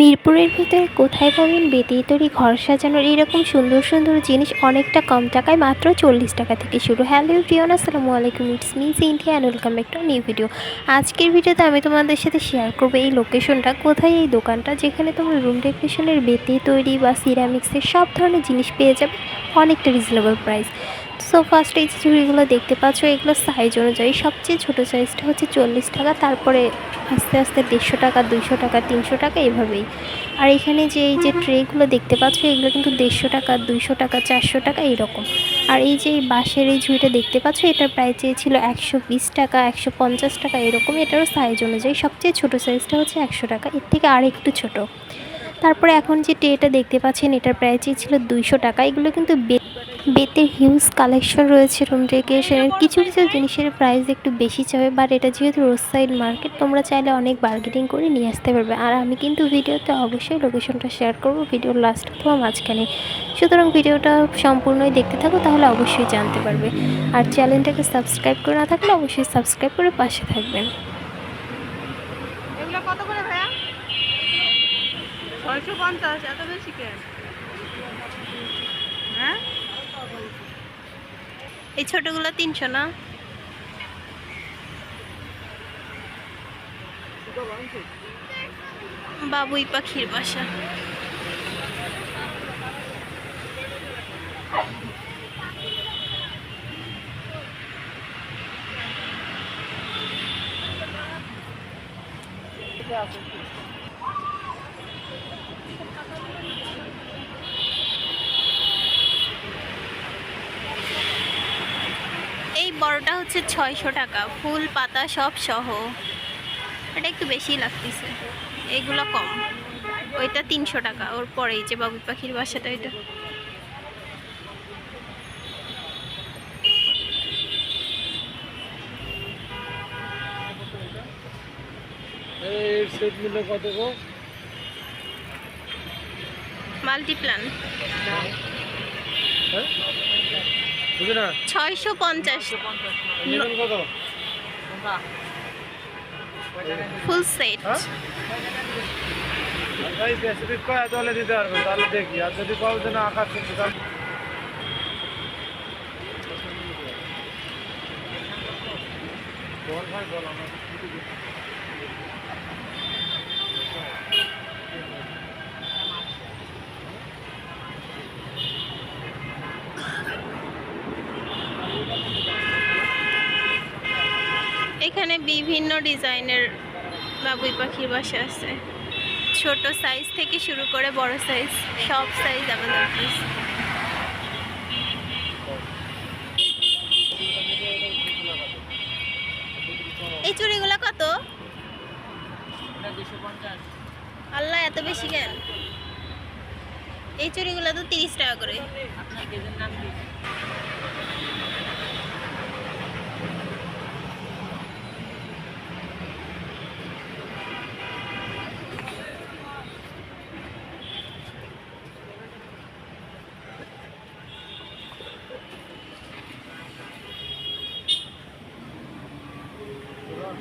মিরপুরের ভিতরে কোথায় পাবেন বেতের তৈরি ঘর সাজানোর এরকম সুন্দর সুন্দর জিনিস অনেকটা কম টাকায় মাত্র চল্লিশ টাকা থেকে শুরু। হ্যালো প্রিয়ন আসসালামু আলাইকুম। It's me India and welcome back to new video আজকের ভিডিওতে আমি তোমাদের সাথে শেয়ার করব এই লোকেশনটা কোথায় এই দোকানটা, যেখানে তোমার রুম ডেকোরেশনের বেতে তৈরি বা সিরামিক্সের সব ধরনের জিনিস পেয়ে যাবে, অনেকটা রিজনেবল প্রাইস সো ফার্স্ট এই যে চুড়িগুলো দেখতে পাচ্ছ, এগুলো সাইজ অনুযায়ী। সবচেয়ে ছোটো সাইজটা হচ্ছে চল্লিশ টাকা, তারপরে আস্তে আস্তে দেড়শো টাকা, দুইশো টাকা, তিনশো টাকা, এভাবেই। আর এখানে যে, এই যে ট্রেগুলো দেখতে পাচ্ছ, এগুলো কিন্তু দেড়শো টাকা, দুইশো টাকা, চারশো টাকা, এরকম। আর এই যে বাঁশের এই ঝুড়িটা দেখতে পাচ্ছ, এটার প্রাইস চেয়েছিল একশো বিশ টাকা, একশো পঞ্চাশ টাকা, এরকম। এটারও সাইজ অনুযায়ী সবচেয়ে ছোটো সাইজটা হচ্ছে একশো টাকা, এর থেকে আর একটু ছোটো। তারপরে এখন যে ট্রেটা দেখতে পাচ্ছেন, এটার প্রাইস ছিল দুইশো টাকা, এগুলো কিন্তু বেতের হিউজ কালেকশন রয়েছে রুম ডেকোরেশনের কিছু কিছু জিনিসের প্রাইস একটু বেশি চাবে বাট এটা যেহেতু রোড সাইড মার্কেট তোমরা চাইলে অনেক বার্গেনিং করে নিয়ে আসতে পারবে। আর আমি কিন্তু ভিডিওতে অবশ্যই লোকেশনটা শেয়ার করব ভিডিওর লাস্ট অথবা মাঝখানে। সুতরাং ভিডিওটা সম্পূর্ণই দেখতে থাকো, তাহলে অবশ্যই জানতে পারবে। আর চ্যানেলটাকে সাবস্ক্রাইব করে না থাকলে অবশ্যই সাবস্ক্রাইব করে পাশে থাকবেন। ছয়শো পঞ্চাশ, এত বেশি কেন? হ্যাঁ? এই ছোটগুলো তিনশো না? বাবুই পাখির বাসা। এই হচ্ছে ছয়শো টাকা। ফুল পাতা সব সহ। এটা একটু বেশি লাগতেছে। এগুলো কম। ওইটা তিনশো টাকা। ওর পরেই যে বাবুই পাখির বাসাটা গো? মাল্টিপ্লান। হ্যাঁ? ছয়শো পঞ্চাশ। ফুল সেট তাহলে দিতে পারবেন তাহলে দেখি। আর যদি পাবো না আকাশ বল ভাই বল আমার। এখানে বিভিন্ন ডিজাইনের বাবুই পাখির বাসা আছে। ছোট সাইজ থেকে শুরু করে বড় সাইজ সব সাইজ অ্যাভেলেবল এই চুড়িগুলো কত? আল্লাহ, এত বেশি কেন? এই চুড়িগুলো তো তিরিশ টাকা করে।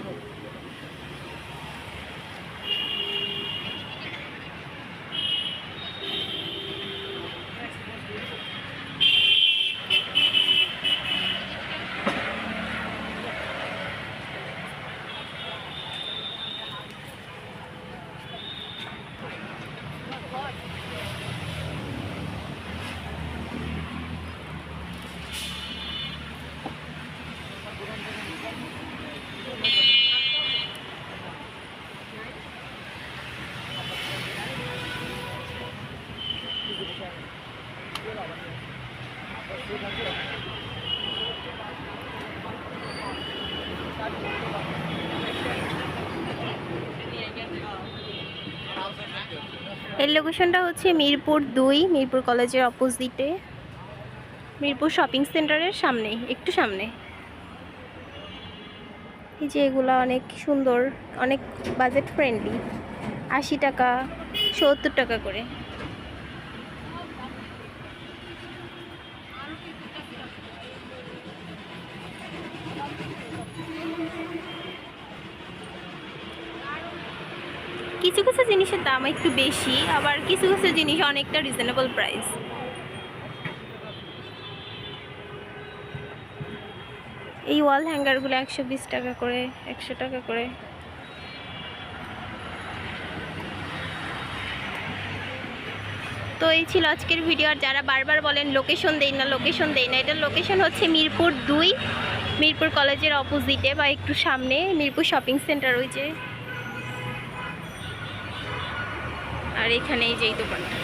Thank you. এর লোকেশনটা হচ্ছে মিরপুর দুই, মিরপুর কলেজের অপোজিটে মিরপুর শপিং সেন্টারের সামনে, একটু সামনে। এই যে এগুলো অনেক সুন্দর, অনেক বাজেট ফ্রেন্ডলি আশি টাকা, সত্তর টাকা করে। কিছু কিছু জিনিসের দাম একটু বেশি, আবার কিছু কিছু জিনিস অনেকটা রিজনেবল প্রাইস এই ওয়াল হ্যাঙ্গারগুলো একশো বিশ টাকা করে, একশো টাকা করে। তো এই ছিল আজকের ভিডিও আর যারা বারবার বলেন লোকেশন দেই না লোকেশন দেই না, এটার লোকেশন হচ্ছে মিরপুর দুই, মিরপুর কলেজের অপোজিটে বা একটু সামনে, মিরপুর শপিং সেন্টার ওই যে। আর এখানেই যেই দোকানটা।